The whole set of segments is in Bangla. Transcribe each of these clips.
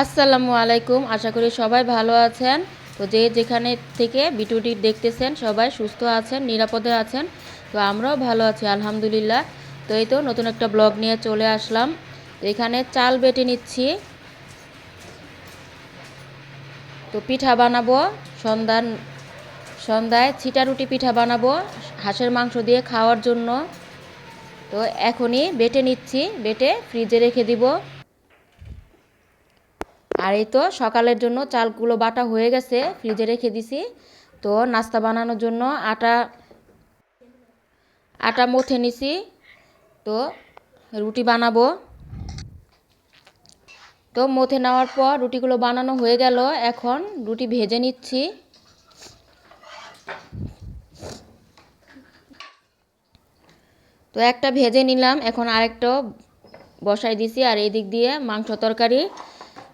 আসসালামু আলাইকুম। আশা করি সবাই ভালো আছেন। তো যে যেখানে থেকে ভিডিওটি দেখতেছেন, সবাই সুস্থ আছেন, নিরাপদে আছেন, তো আমরাও ভালো আছি, আলহামদুলিল্লাহ। তো এই তো নতুন একটা ব্লগ নিয়ে চলে আসলাম। এখানে চাল বেটে নিচ্ছি। তো পিঠা বানাবো সন্ধ্যা সন্ধ্যায় ছিটা রুটি পিঠা বানাবো, হাঁসের মাংস দিয়ে খাওয়ার জন্য। তো এখনই বেটে নিচ্ছি, বেটে ফ্রিজে রেখে দিব। আর এই তো সকালের জন্য চালগুলো বাটা হয়ে গেছে, ফ্রিজে রেখে দিছি। তো নাস্তা বানানোর জন্য আটা আটা মথে নিছি। তো রুটি বানাবো। তো মথে নেওয়ার পর রুটিগুলো বানানো হয়ে গেল। এখন রুটি ভেজে নিচ্ছি। তো একটা ভেজে নিলাম। এখন আরেকটা বসাই দিছি। আর এই দিক দিয়ে মাংস তরকারি।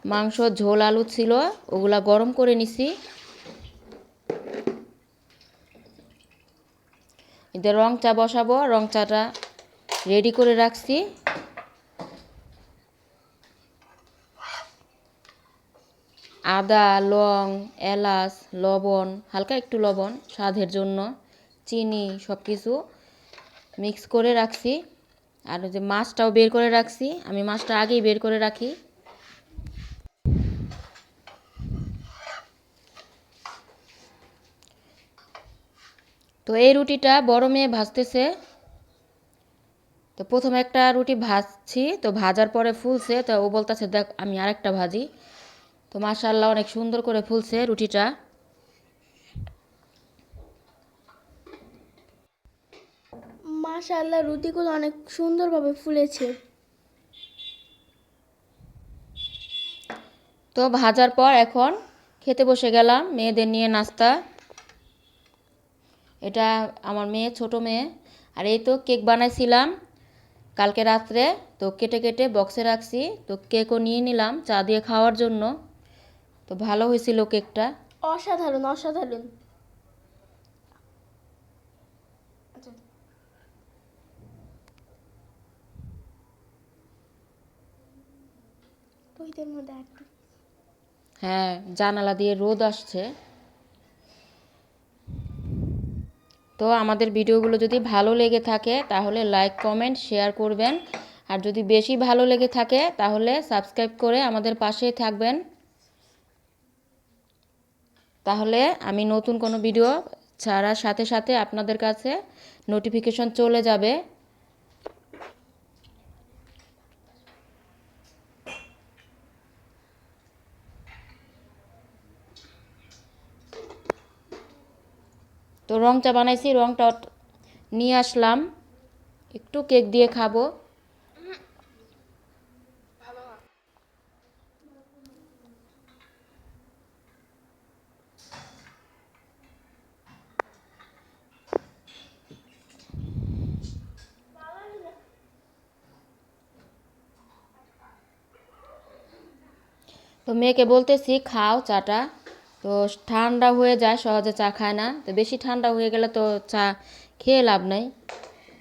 মাংস, ঝোল, আলু ছিল, ওগুলা গরম করে নিছি। এদের রং চা বসাবো, রং চাটা রেডি করে রাখছি। আদা, লং, এলাচ, লবণ, হালকা একটু লবণ, স্বাদের জন্য, চিনি সব কিছু মিক্স করে রাখছি। আর যে মাছটাও বের করে রাখছি, আমি মাছটা আগেই বের করে রাখি। তো এই রুটিটা বড় মেয়ে ভাজতেছে। তো প্রথমে একটা রুটি ভাজছি তো ভাজার পরে ফুলছে তো ও বলতেছে দেখ আমি আরেকটা ভাজি। তো মাশাল্লাহ অনেক সুন্দর করে ফুলছে রুটিটা। মাশাআল্লাহ রুটিগুলো অনেক সুন্দরভাবে ফুলেছে। তো ভাজার পর এখন খেতে বসে গেলাম মেয়েদের নিয়ে নাস্তা। এটা আমার মেয়ে ছোট মেয়ে। আর এই তো কেক বানাইছিলাম কালকে রাত্রে। তো কেটে কেটে বক্সে রাখছি। তো কেকও নিয়ে নিলাম চা দিয়ে খাওয়ার জন্য। তো ভালো হয়েছিল কেকটা। অসাধারণ অসাধারণ। আচ্ছা। হ্যাঁ জানালা দিয়ে রোদ আসছে। তো আমাদের ভিডিওগুলো যদি ভালো লেগে থাকে, তাহলে লাইক কমেন্ট শেয়ার করবেন। আর যদি বেশি ভালো লেগে থাকে, তাহলে সাবস্ক্রাইব করে আমাদের পাশেই থাকবেন। তাহলে আমি নতুন কোনো ভিডিও ছাড়ার সাথে সাথে আপনাদের কাছে নোটিফিকেশন চলে যাবে। রং চা বানাইছি, রংটা নিয়ে আসলাম। একটু কেক দিয়ে খাব। তো মেয়েকে বলতেছি, খাও চাটা। তো ঠান্ডা হয়ে যায়, সহজে চা খায় না। তো বেশি ঠান্ডা হয়ে গেলে তো চা খেয়ে লাভ নেই।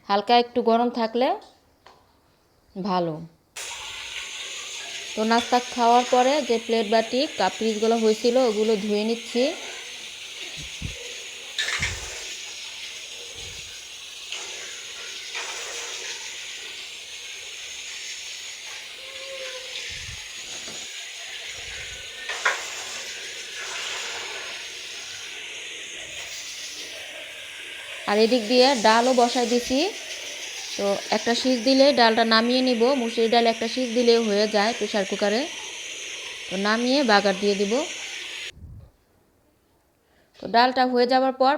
হালকা একটু গরম থাকলে ভালো। তো নাস্তা খাওয়ার পরে যে প্লেট বাটি কাপ পিসগুলো হয়েছিল, ওগুলো ধুয়ে নিচ্ছি। আর এদিক দিয়ে ডালও বসাই দিছি। তো একটা শীষ দিলে ডালটা নামিয়ে নিব। মুসুরি ডাল একটা শীষ দিলে হয়ে যায় প্রেশার কুকারে। তো নামিয়ে বাগার দিয়ে দিব। তো ডালটা হয়ে যাওয়ার পর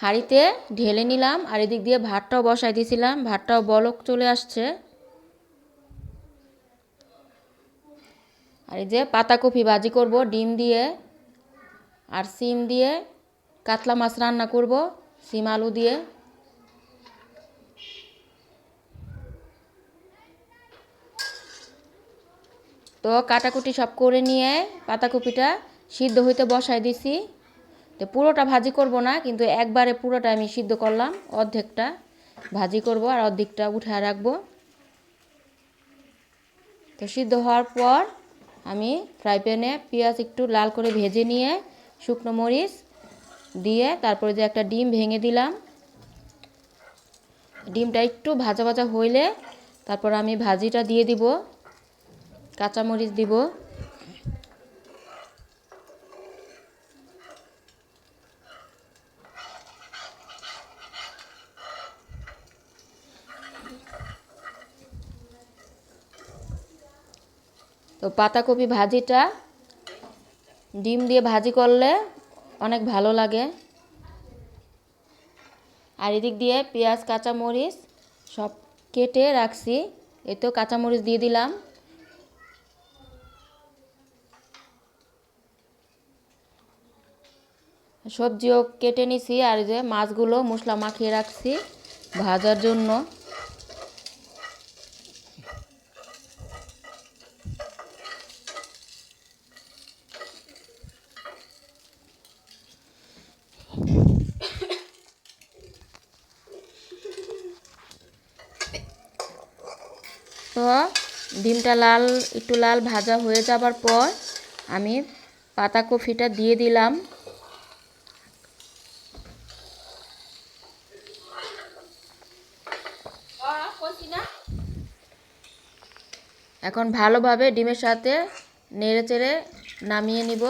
হাঁড়িতে ঢেলে নিলাম। আর এদিক দিয়ে ভাতটাও বসাই দিয়েছিলাম ভাতটাও বলক চলে আসছে। আর এই যে পাতাকপি ভাজি করব, ডিম দিয়ে। আর সিম দিয়ে কাতলা মাছ রান্না করব। সিম আলু দিয়ে। তো কাটাকুটি সব করে নিয়ে পাতাকপিটা সিদ্ধ হইতে বসাই দিছি। তো পুরোটা ভাজি করব না, কিন্তু একবারে পুরোটা আমি সিদ্ধ করলাম, অর্ধেকটা ভাজি করব আর অর্ধেকটা উঠায় রাখব। তো সিদ্ধ হওয়ার পর আমি ফ্রাই প্যানে পেঁয়াজ একটু লাল করে ভেজে নিয়ে শুকনো মরিচ দিয়ে তারপরে যে একটা ডিম ভেঙে দিলাম। ডিমটা একটু ভাজা ভাজা হইলে তারপর আমি ভাজিটা দিয়ে দিব, কাঁচামরিচ দিব। তো পাতাকপি ভাজিটা ডিম দিয়ে ভাজি করলে অনেক ভালো লাগে। আর এদিক দিয়ে পেঁয়াজ, কাঁচামরিচ সব কেটে রাখছি। এই তো কাঁচামরিচ দিয়ে দিলাম। সবজিও কেটে নিছি, আর যে মাছগুলো মশলা মাখিয়ে রাখছি ভাজার জন্য তো ডিমটা লাল, একটু লাল ভাজা হয়ে যাবার পর আমি পাতাকপিটা দিয়ে দিলাম। এখন ভালোভাবে ডিমের সাথে নেড়ে চেড়ে নামিয়ে নিব।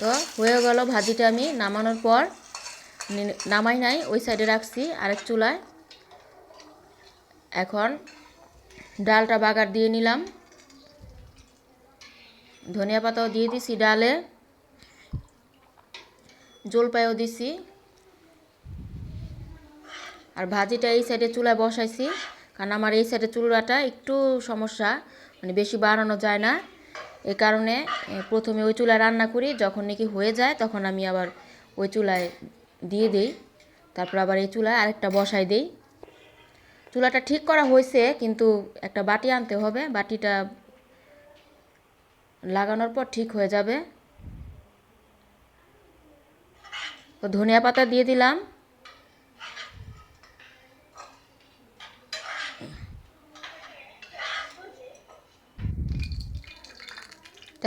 তো হয়ে গেল ভাজিটা আমি নামানোর পর। নামাই নাই, ওই সাইডে রাখছি আরেক চুলায়। এখন ডালটা বাগার দিয়ে নিলাম। ধনিয়া পাতাও দিয়ে দিছি ডালে। জলপাইও দিছি। আর ভাজিটা এই সাইডে চুলায় বসাইছি, কারণ আমার এই সাইডে চুলাটা একটু সমস্যা মানে বেশি বাড়ানো যায় না। এই কারণে প্রথমে ওই চুলায় রান্না করি, যখন নাকি হয়ে যায়, তখন আমি আবার ওই চুলায় দিয়ে দিই। তারপর আবার এই চুলায় আরেকটা বসাই দিই। চুলাটা ঠিক করা হয়েছে, কিন্তু একটা বাটি আনতে হবে। বাটিটা লাগানোর পর ঠিক হয়ে যাবে। তো ধনিয়া পাতা দিয়ে দিলাম।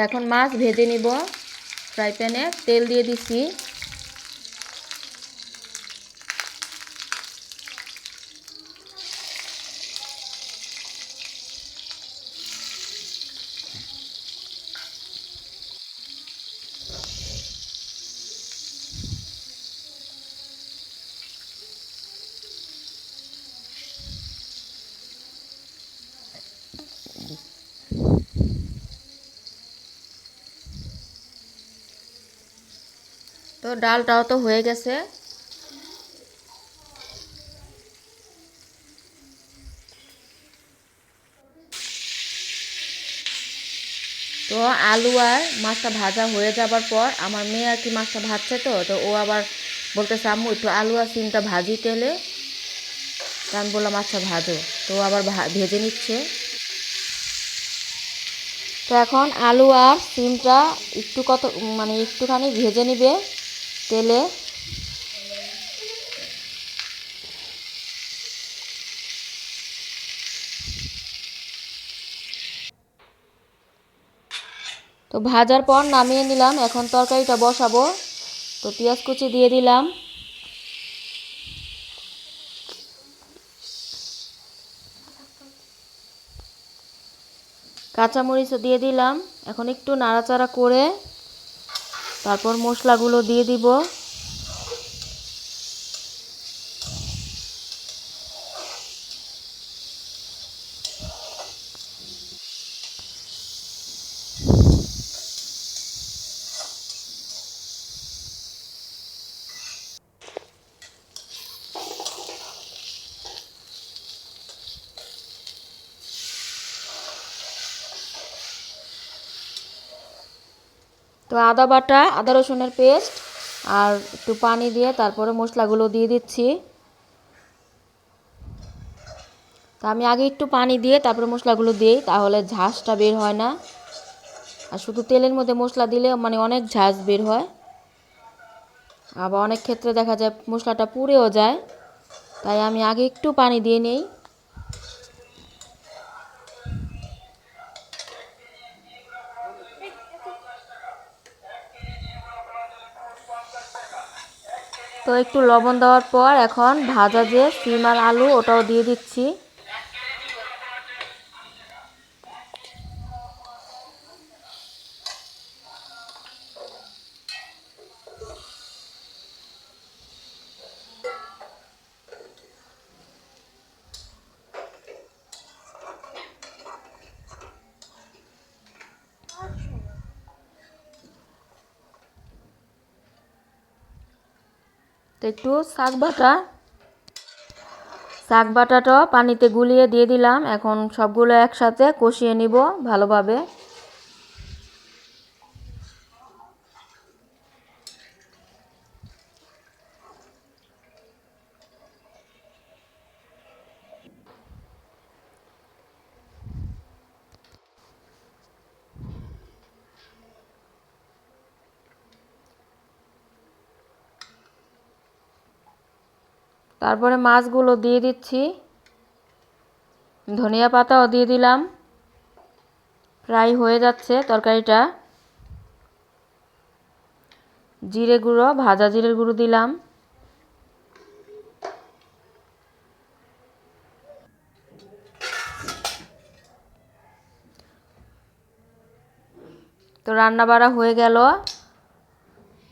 এখন মাছ ভেজে নিব। ফ্রাই প্যানে তেল দিয়ে দিছি। তো ডালটাও তো হয়ে গেছে। তো আলু আর মাছটা ভাজা হয়ে যাবার পর আমার মেয়ে আর কি মাছটা ভাজছে তো তো ও আবার বলতেছে, আম্মু, একটু আলু আর সিমটা ভাজি তেলে। আমি বললাম আচ্ছা ভাজো। তো আবার ভেজে নিচ্ছে। তো এখন আলু আর সিমটা একটু কত মানে একটুখানি ভেজে নিবে। তেলে। তো ভাজার পর নামিয়ে নিলাম, এখন তরকারিটা বসাবো। তো পেঁয়াজ কুচি দিয়ে দিলাম। কাঁচামরিচও দিয়ে দিলাম। এখন একটু নাড়াচাড়া করে তারপর মশলাগুলো দিয়ে দিব। তো আদা বাটা, আদা রসুনের পেস্ট আর একটু পানি দিয়ে তারপরে মশলাগুলো দিয়ে দিচ্ছি। তো আমি আগে একটু পানি দিয়ে তারপরে মশলাগুলো দিই, তাহলে ঝাঁসটা বের হয় না। আর শুধু তেলের মধ্যে মশলা দিলে মানে অনেক ঝাঁস বের হয়। আবার অনেক ক্ষেত্রে দেখা যায় মশলাটা পুড়েও যায়, তাই আমি আগে একটু পানি দিয়ে নিই। তো একটু লবণ দেওয়ার পর এখন ভাজা যে সিম আর আলু ওটাও দিয়ে দিচ্ছি। তো একটু শাক বাটা। শাক বাটাটা পানিতে গুলিয়ে দিয়ে দিলাম। এখন সবগুলো একসাথে কষিয়ে নিব ভালোভাবে। তারপরে মাছগুলো দিয়ে দিচ্ছি। ধনিয়া পাতাও দিয়ে দিলাম। ফ্রাই হয়ে যাচ্ছে তরকারিটা। জিরে গুঁড়ো, ভাজা জিরের গুঁড়ো দিলাম। তো রান্না বাড়া হয়ে গেল।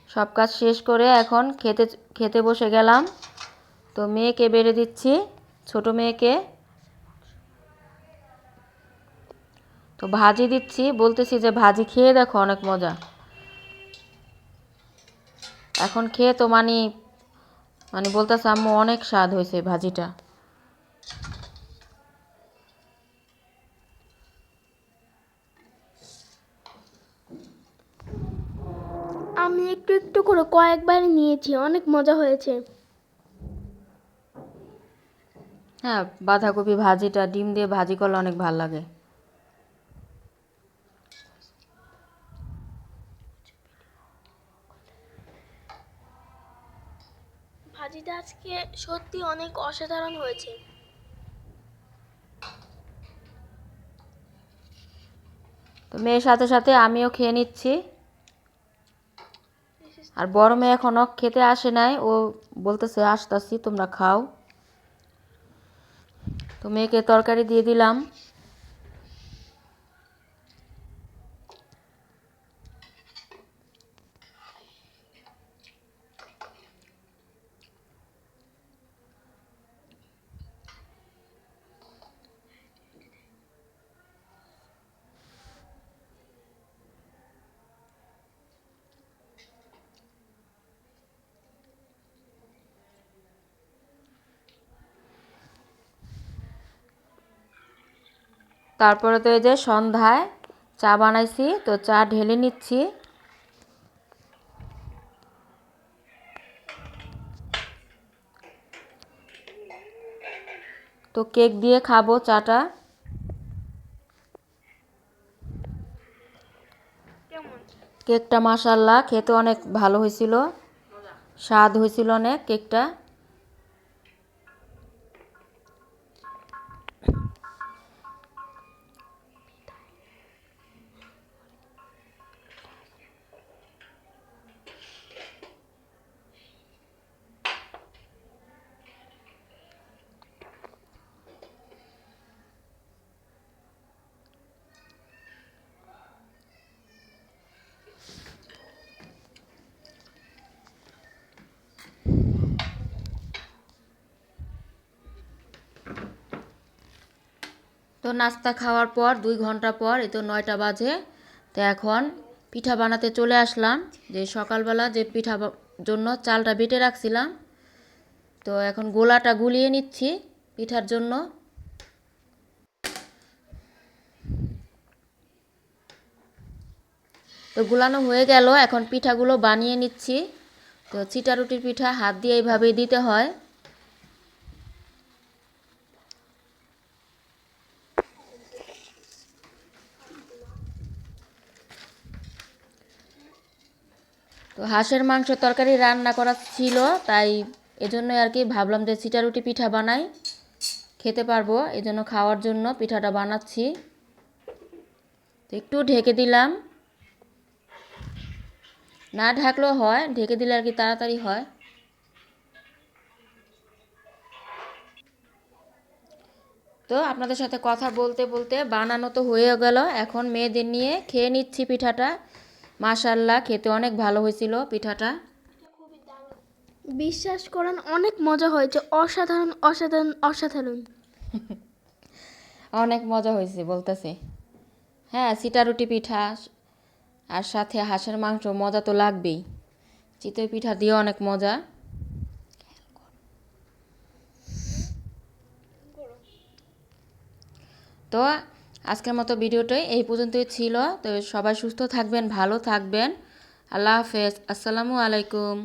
সব কাজ শেষ করে এখন খেতে খেতে বসে গেলাম। তো মেয়েকে বেড়ে দিচ্ছি, ছোট মেয়েকে। তো ভাজি দিচ্ছি, বলতেছি যে ভাজি খেয়ে দেখো অনেক মজা। এখন খেয়ে তো মানে মানে বলতেছে, আম্মু, অনেক স্বাদ হয়েছে ভাজিটা। আমি একটু একটু করে কয়েকবার নিয়েছি, অনেক মজা হয়েছে। হ্যাঁ বাঁধাকপি ভাজিটা ডিম দিয়ে ভাজি করলে অনেক ভালো লাগে। ভাজিটা আজকে সত্যি অনেক অসাধারণ হয়েছে। তো মেয়ের সাথে সাথে আমিও খেয়ে নিচ্ছি। আর বড় মেয়ে এখনও খেতে আসে নাই ও বলতেছে আসতাছি তোমরা খাও। তো মেয়েকে তরকারি দিয়ে দিলাম। তারপরে তো এই যে সন্ধ্যায় চা বানাইছি তো চা ঢেলে নিচ্ছি। তো কেক দিয়ে খাব চাটা। কেকটা মাসাল্লাহ খেতে অনেক ভালো হয়েছিল। স্বাদ হয়েছিল অনেক কেকটা। তো নাস্তা খাওয়ার পর, দুই ঘণ্টা পর এ তো নয়টা বাজে, তো এখন পিঠা বানাতে চলে আসলাম। যে সকালবেলা যে পিঠা জন্য চালটা বেটে রাখছিলাম, তো এখন গোলাটা গুলিয়ে নিচ্ছি পিঠার জন্য। তো গুলানো হয়ে গেল, এখন পিঠাগুলো বানিয়ে নিচ্ছি। তো চিটা রুটির পিঠা হাত দিয়ে এইভাবেই দিতে হয়। তো হাঁসের মাংস তরকারি রান্না করা ছিল, তাই এজন্য আর কি ভাবলাম যে রুটি পিঠা বানাই। খেতে পারব, এজন্য খাওয়ার জন্য পিঠাটা বানাচ্ছি। তো একটু ঢেকে দিলাম। না ঢাকলেও হয়, ঢেকে দিলে আর কি তাড়াতাড়ি হয়। তো আপনাদের সাথে কথা বলতে বলতে বানানো তো হয়ে গেল, এখন মেয়েদের নিয়ে খেয়ে নিচ্ছি পিঠাটা। মাশাল্লাহ খেতে অনেক ভালো হয়েছিল পিঠাটা। বিশ্বাস করেন অনেক মজা হয়েছে। অসাধারণ অসাধারণ অসাধারণ। অনেক মজা হয়েছে বলতেছে। হ্যাঁ সিটারুটি পিঠা আর সাথে হাঁসের মাংস মজা তো লাগবেই। চিতই পিঠা দিয়ে অনেক মজা। তো আজকের মতো ভিডিওটাই এই পর্যন্তই ছিল। তো সবাই সুস্থ থাকবেন, ভালো থাকবেন। আল্লাহ হাফেজ। আসসালামু আলাইকুম।